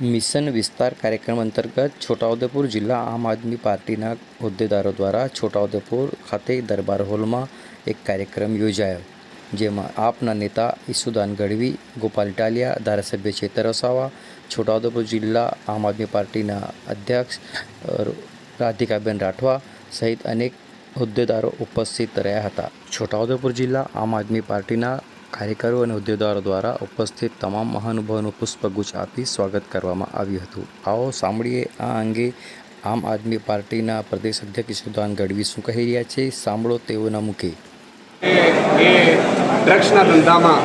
Mission વિસ્તાર કાર્યક્રમ અંતર્ગત છોટાઉદેપુર જિલ્લા આમ આદમી પાર્ટીના હોદ્દેદારો દ્વારા છોટાઉદેપુર ખાતે દરબાર હોલમાં એક કાર્યક્રમ યોજાયો, જેમાં આપના નેતા ઈસુદાન ગઢવી, ગોપાલ ઇટાલિયા ધારાસભ્ય ચેતર વસાવા, છોટાઉદેપુર જિલ્લા આમ આદમી પાર્ટીના અધ્યક્ષ રાધિકાબેન રાઠવા સહિત અનેક હોદ્દેદારો ઉપસ્થિત રહ્યા હતા. છોટાઉદેપુર જિલ્લા આમ આદમી પાર્ટીના કાર્યકરો અને ઉદ્યોગદારો દ્વારા ઉપસ્થિત તમામ મહાનુભાવોનું પુષ્પગુચ્છ આપી સ્વાગત કરવામાં આવ્યું હતું. આવો સાંભળીએ આ અંગે આમ આદમી પાર્ટીના પ્રદેશ અધ્યક્ષ ઈશુદાન ગઢવી શું કહી રહ્યા છે? સાંભળો તેઓના મુખે. એ ડ્રગ્સના ધંધામાં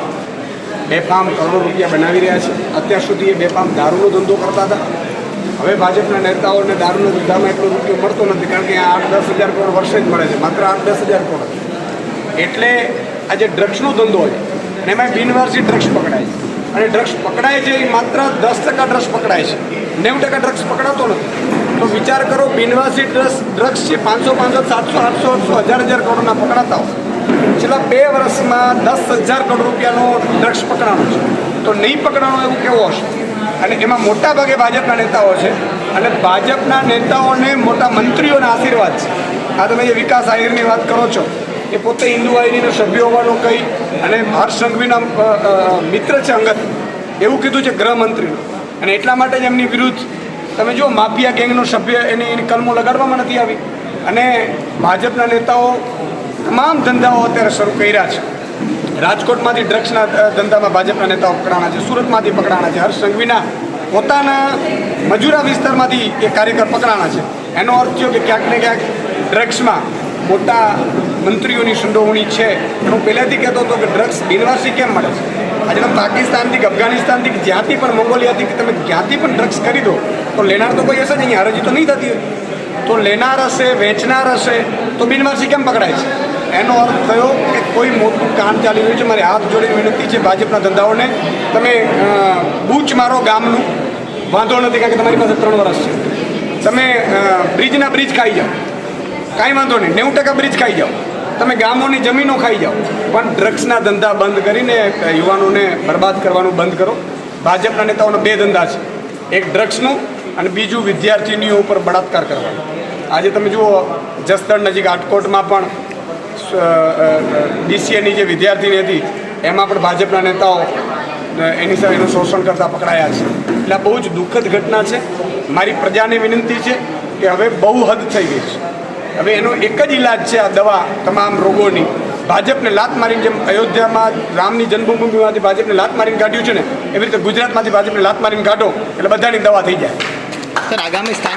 બેફામ કરોડો રૂપિયા બનાવી રહ્યા છે. અત્યાર સુધી એ બેફામ દારૂનો ધંધો કરતા હતા. હવે ભાજપના નેતાઓને દારૂના ધંધામાં એટલો રૂપિયો મળતો નથી કારણ કે આઠ દસ હજાર કરોડ વર્ષે જ મળે છે. માત્ર આઠ દસ હજાર કરોડ. એટલે આ જે ડ્રગ્સનો ધંધો છે અને એમાં બિનવારસી ડ્રગ્સ પકડાય છે. અને ડ્રગ્સ પકડાય છે એ માત્ર દસ ટકા ડ્રગ્સ પકડાય છે. નેવું ટકા ડ્રગ્સ પકડાતો નથી. તો વિચાર કરો, બિનવારસી ડ્રગ્સ ડ્રગ્સ છે પાંચસો પાંચસો, સાતસો, આઠસો આઠસો, હજાર હજાર કરોડના પકડાતા હોય, છેલ્લા બે વર્ષમાં દસ હજાર કરોડ રૂપિયાનો ડ્રગ્સ પકડાનો છે. તો નહીં પકડાનો એવું કેવો હશે? અને એમાં મોટા ભાગે ભાજપના નેતાઓ છે. અને ભાજપના નેતાઓને મોટા મંત્રીઓના આશીર્વાદ છે. આ તમે જે વિકાસ આહિરની વાત કરો છો, એ પોતે હિન્દુ વાહિનીનો સભ્ય હોવાનું કહી અને હર્ષ સંઘવીના મિત્ર છે અંગત, એવું કીધું છે ગૃહમંત્રીનું. અને એટલા માટે જ એમની વિરુદ્ધ તમે જુઓ, માફિયા ગેંગનો સભ્ય એની એની કલમો લગાડવામાં નથી આવી. અને ભાજપના નેતાઓ તમામ ધંધાઓ અત્યારે શરૂ કર્યા છે. રાજકોટમાંથી ડ્રગ્સના ધંધામાં ભાજપના નેતાઓ પકડાણા છે, સુરતમાંથી પકડાણા છે. હર્ષ સંઘવીના પોતાના મજૂરા વિસ્તારમાંથી એ કાર્યકર પકડાણા છે. એનો અર્થ થયો કે ક્યાંક ને ક્યાંક ડ્રગ્સમાં મોટા મંત્રીઓની સંડોવણી છે. હું પહેલાંથી કહેતો હતો કે ડ્રગ્સ બિનવાસી કેમ મળે છે? આજે પાકિસ્તાનથી કે અફઘાનિસ્તાનથી કે જ્યાંથી પણ મંગોલિયાથી કે તમે જ્યાંથી પણ ડ્રગ્સ કરી દો તો લેનાર તો કોઈ હશે જ અહીંયા હરજી તો નહીં થતી તો લેનાર હશે, વેચનાર હશે, તો બિનવાસી કેમ પકડાય છે? એનો અર્થ થયો કે કોઈ મોટું કામ ચાલી રહ્યું છે. મારે હાથ જોડે વિનંતી છે ભાજપના ધંધાઓને. તમે બૂચ મારો ગામનું. વાંધો નથી કારણ કે તમારી પાસે ત્રણ વર્ષ છે. તમે બ્રિજના બ્રિજ ખાઈ જાઓ. કાંઈ વાંધો નહીં. નેવું ટકા બ્રિજ ખાઈ જાઓ. તમે ગામોની જમીનો ખાઈ જાઓ. પણ ડ્રગ્સના ધંધા બંધ કરીને યુવાનોને બરબાદ કરવાનું બંધ કરો. ભાજપના નેતાઓના બે ધંધા છે. એક ડ્રગ્સનું અને બીજું વિદ્યાર્થીનીઓ ઉપર બળાત્કાર કરવાનો. આજે તમે જુઓ, જસદણ નજીક આટકોટમાં પણ ડીસીએની જે વિદ્યાર્થીની હતી, એમાં પણ ભાજપના નેતાઓ એની સાથે એનું શોષણ કરતાં પકડાયા છે. એટલે આ બહુ જ દુઃખદ ઘટના છે. મારી પ્રજાને વિનંતી છે કે હવે બહુ હદ થઈ ગઈ છે. હવે એનો એક જ ઈલાજ છે આ દવા તમામ રોગોની. ભાજપને લાત મારીને જેમ અયોધ્યામાં રામની જન્મભૂમિમાંથી ભાજપને લાત મારીને કાઢ્યું છે ને, એવી રીતે ગુજરાતમાંથી ભાજપને લાત મારીને કાઢો એટલે બધાની દવા થઈ જાય. સર, આગામી સ્થાનિક